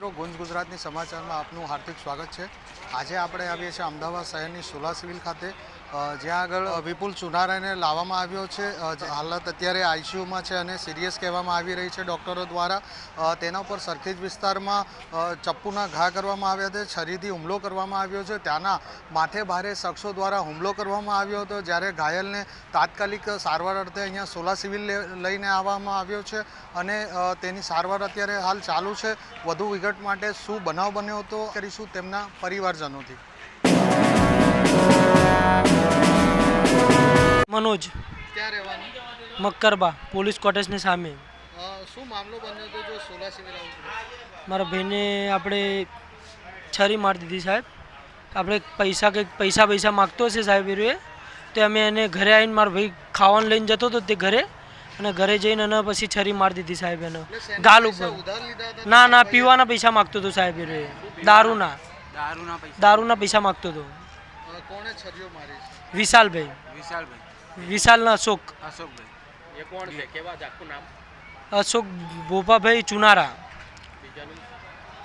ગુંજ ગુજરાતની સમાચારમાં આપનું હાર્દિક સ્વાગત છે. આજે આપણે આવીએ છીએ અમદાવાદ શહેરની સોલા સિવિલ ખાતે જ્યાં આગળ વિપુલ ચુનારાને લાવવામાં આવ્યો છે. હાલત અત્યારે આઈસીયુમાં છે અને સિરિયસ કહેવામાં આવી રહી છે ડૉક્ટરો દ્વારા. તેના ઉપર સરખેજ વિસ્તારમાં ચપ્પુના ઘા કરવામાં આવ્યા છે છરીથી હુમલો કરવામાં આવ્યો છે. ત્યાંના માથે ભારે શખ્સો દ્વારા હુમલો કરવામાં આવ્યો હતો, જ્યારે ઘાયલને તાત્કાલિક સારવાર અર્થે અહીંયા સોલા સિવિલ લઈને આવવામાં આવ્યો છે. અને તેની સારવાર અત્યારે હાલ ચાલુ છે. વધુ વિગત માટે શું બનાવ બન્યો હતો કરીશું તેમના પરિવારજનોથી. મનોજ. ક્યાં રહેવાનું? મક્કરબા પોલીસ કોટેજની સામે. શું મામલો બન્યો હતો જો સોલા સિવિલ મારા ભાઈને આપણે છરી મારી દીધી સાહેબ. આપણે પૈસા કંઈક પૈસા પૈસા માગતો હશે સાહેબ એ તો અમે એને ઘરે આવીને મારો ભાઈ ખાવાનું લઈને જતો હતો તે ઘરે. અને ઘરે જઈને અને પછી છરી મારી દીધી સાહેબ એને ગાલ ઉપર. ના ના પીવાના પૈસા માગતો હતો સાહેબ એ દારૂના. દારૂના પૈસા. દારૂના પૈસા માગતો હતો. અ, કોણે છરીઓ મારી છે? વિશાલભાઈ. વિશાલના અશોક. અશોકભાઈ. એ કોણ છે? કેવા છે? આખું નામ? અશોક ભોપાભાઈ ચુનારા.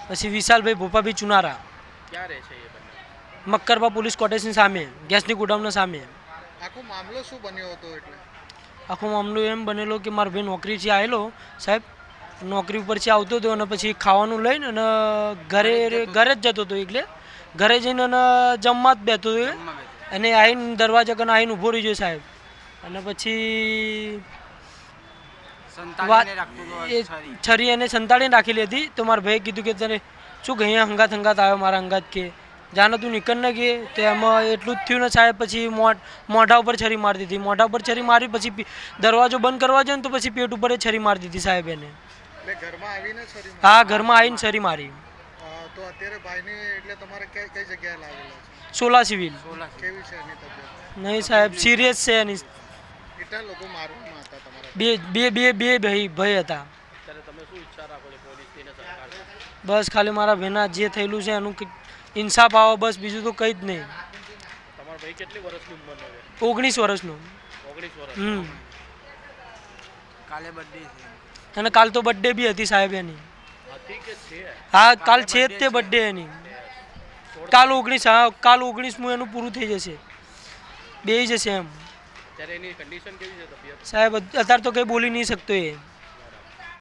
પછી વિશાલભાઈ ભોપાભાઈ ચુનારા. ક્યાં રહે છે એ બંને? મક્કરબા પોલીસ કોટેજની સામે. ગેસની ગોડાઉનના સામે. આખો મામલો શું બન્યો હતો એટલે? આખો મામલો એમ બનેલો કે મારો ભાઈ નોકરીથી આવેલો. સાહેબ નોકરી ઉપરથી આવતો હતો અને પછી ખાવાનું લઈને અને ઘરે ઘરે જ જતો હતો. એટલે. ઘરે જઈને અને જમવા જ બેઠો હતો. અને આવીને દરવાજા કને આવીને ઊભો રહી ગયો સાહેબ. અને પછી એ છરી. છરી એને સંતાડીને રાખેલી હતી. તો મારા ભાઈએ કીધું કે તને શું કે અહીંયા હંગાત હંગાત આવ્યો મારા હંગાત કે? જાને તું નીકળ ને કે તો એમાં એટલું જ થયું ને સાહેબ પછી મોઢ મોઢા ઉપર છરી મારી દીધી. મોઢા ઉપર છરી મારી પછી દરવાજો બંધ કરવા જાય ને તો પછી પેટ ઉપર છરી મારી દીધી સાહેબ એને. એટલે ઘરમાં આવીને છરી મારી. હા ઘરમાં આવીને છરી મારી. અ, તો અત્યારે ભાઈને એટલે તમારે કઈ કઈ જગ્યાએ લાવેલા છે? સોલા સિવિલ નહીં સાહેબ સિરિયસ છે એની. બે બે બે બે ભાઈ ભાઈ હતા. તમે શું ઈચ્છા રાખો છો? બસ ખાલી મારા ભાઈના જે થયેલું છે એનું ઇન્સાફ આવો બસ બીજું તો કંઈ જ નહીં. તમારો ભાઈ કેટલી વર્ષની ઉંમરનો છે? ઓગણીસ વર્ષનું. ઓગણીસ વર્ષ હમ. કાલે બર્થડે છે. અને કાલ તો બર્થડે બી હતી સાહેબ એની. હતી કે છે? હા કાલ છે જ તે બર્થડે એની. કાલ ઓગણીસ હા કાલ ઓગણીસમું એનું પૂરું થઈ જશે. બે જશે એમ. ત્યારે એની કન્ડિશન કેવી છે તબિયત? સાહેબ અત્યારે તો કંઈ બોલી નહીં શકતો એ.